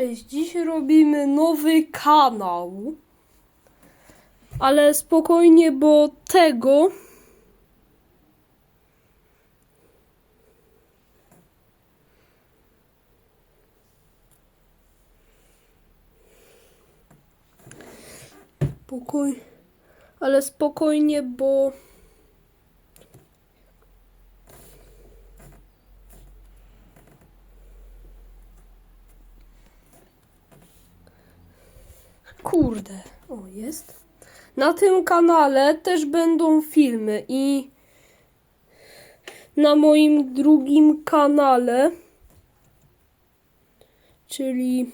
Cześć, dziś robimy nowy kanał. Ale spokojnie, bo tego Spokój, ale spokojnie, bo Kurde, o jest. Na tym kanale też będą filmy i na moim drugim kanale, czyli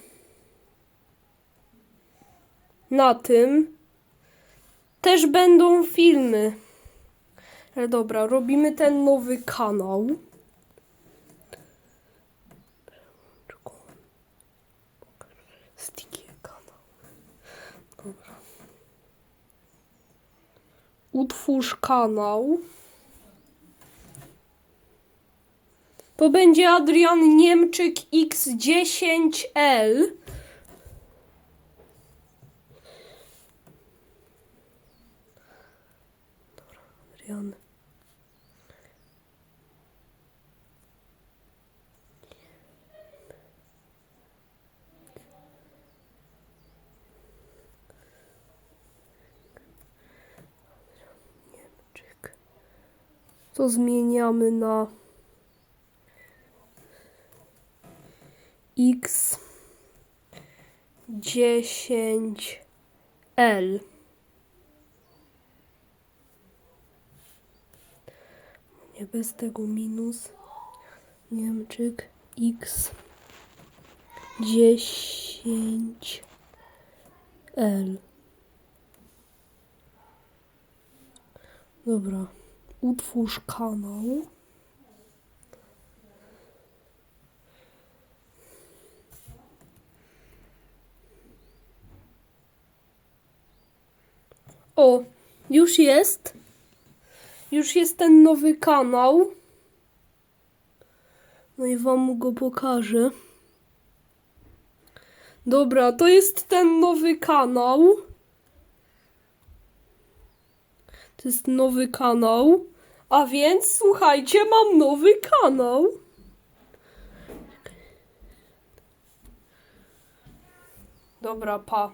na tym, też będą filmy. Ale dobra, robimy ten nowy kanał. Sticky kanał. Dobra. Utwórz kanał. To będzie Adrian Niemczyk X10L. Dobra, Adrian. To zmieniamy na X 10 L. Nie bez tego minus. Niemczyk X 10 L. Dobra. Utwórz kanał. O, już jest. Już jest ten nowy kanał. No i wam go pokażę. Dobra, to jest ten nowy kanał. To jest nowy kanał. A więc słuchajcie, mam nowy kanał. Dobra, pa.